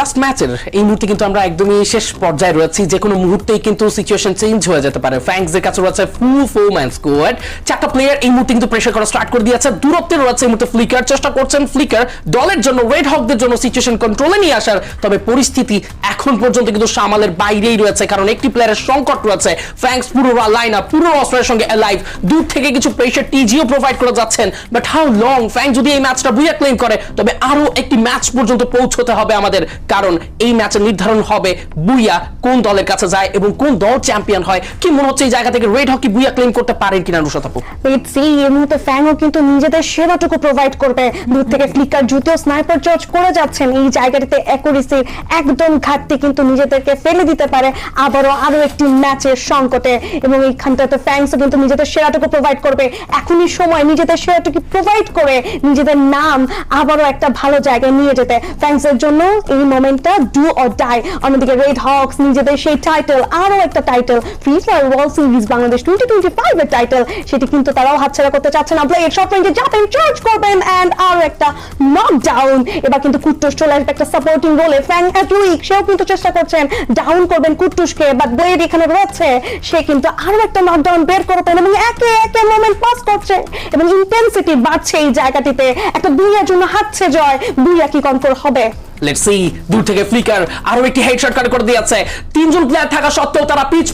Last ম্যাচের এই মুহূর্তে কিন্তু আমরা একদমই শেষ পর্যায়ে রয়েছি। যে কোনো মুহূর্তেই কিন্তু সিচুয়েশন চেঞ্জ হয়ে যেতে পারে। ফ্যাঙ্কসের কাছে রয়েছে ফুল ফোর ম্যান স্কোয়াড চারটা প্লেয়ার এই মুহূর্তে কিন্তু প্রেশার করা স্টার্ট করে দিয়েছে। দূরত্বে রয়েছে এই মুহূর্তে ফ্লিকার চেষ্টা করছেন ফ্লিকার দলের জন্য রেড হকদের জন্য সিচুয়েশন কন্ট্রোলে নিয়ে আসার। তবে পরিস্থিতি এখন পর্যন্ত কিন্তু সামালের বাইরেই রয়েছে, কারণ একটি প্লেয়ারের সংকট রয়েছে। ফ্যাংস পুরো লাইন আপ পুরো অস্ট্রেলিয়ার সঙ্গে অ্যালাইভ দূর থেকে কিছু প্রেশার টিজিও প্রোভাইড করে যাচ্ছেন। বাট হাউ লং ফ্যাং যদি এই ম্যাচটা বুয়া ক্লেম করে, তবে আরও একটি ম্যাচ পর্যন্ত পৌঁছতে হবে আমাদের, কারণ এই ম্যাচের নির্ধারণ হবে বুইয়া কোন দলের কাছে যায় এবং কোন দল চ্যাম্পিয়ন হয়। কি মনে হচ্ছে এই জায়গা থেকে রেড হকি বুইয়া ক্লেম করতে পারেন কিনা রুশাত আপু? লেটস সি এই মুহূর্তে ফ্যাংও কিন্তু নিজেদের সেরাটুকু প্রোভাইড করবে। দূর থেকে ফ্লিকার জুতো স্নাইপার চার্জ করে যাচ্ছেন। এই জায়গাটিতে অ্যাকুরেসির একদম ঘাটতি কিন্তু নিজেদেরকে ফেলে দিতে পারে। আবারও আরও একটি ম্যাচের সংকটে। এবং এইখানটাতে ফ্যাংসও কিন্তু নিজেদের সেরাটুকু প্রোভাইড করবে। এখনই সময় নিজেদের সেরাটুকু প্রোভাইড করে নিজেদের নাম আবারও একটা ভালো জায়গায় নিয়ে যেতে। ফ্যাংসের জন্য এই মোমেন্টটা ডু অর ডাই অন্যদিকে রেড হকস নিজেদের সেই টাইটেল আরও একটা title Free Fire World Series Bangladesh twenty twenty five এর টাইটেল সেটি কিন্তু তারাও হাতছাড়া করতে চাচ্ছে না। ব্লেড শর্ট রেঞ্জে যাবেন চার্জ করবেন এন্ড আরও একটা নকডাউন এবার কিন্তু কুট্টুস চলে আসবে একটা সাপোর্টিং রোলে ফ্যাং অ্যাটুইক সেও কিন্তু চেষ্টা করছেন ডাউন করবেন কুট্টুসকে বা বইয়ের এখানে রয়েছে, সে কিন্তু আরও একটা নকডাউন বের করবেন এবং একে একে মোমেন্ট পাস করছে এবং ইন্টেন্সিটি বাড়ছে এই জায়গাটিতে। একটা দুইয়ের জন্য হাঁটছে জয় দুইয়া কি কন্ট্রোল হবে। লেটস সি দূর থেকে ফ্লিকার আরও একটি হেডশট কাট করে দিয়েছে। তিনজন প্লেয়ার থাকা সত্ত্বেও তারা পিচ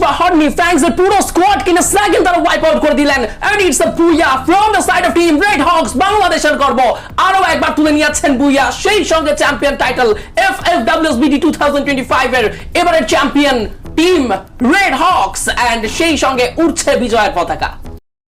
ফ্যাংস এর পুরো স্কোয়াড কিনে তারা ওয়াইপ আউট করে দিলেন। And it's a booyah from the side of team Red Hawks বাংলাদেশের গর্ব। আরও একবার তুলে নিয়েছেন বুইয়া সেই সঙ্গে champion title F F WSBD 2025 এর এবারের champion team Red Hawks and সেই সঙ্গে উঠছে বিজয়ের পতাকা।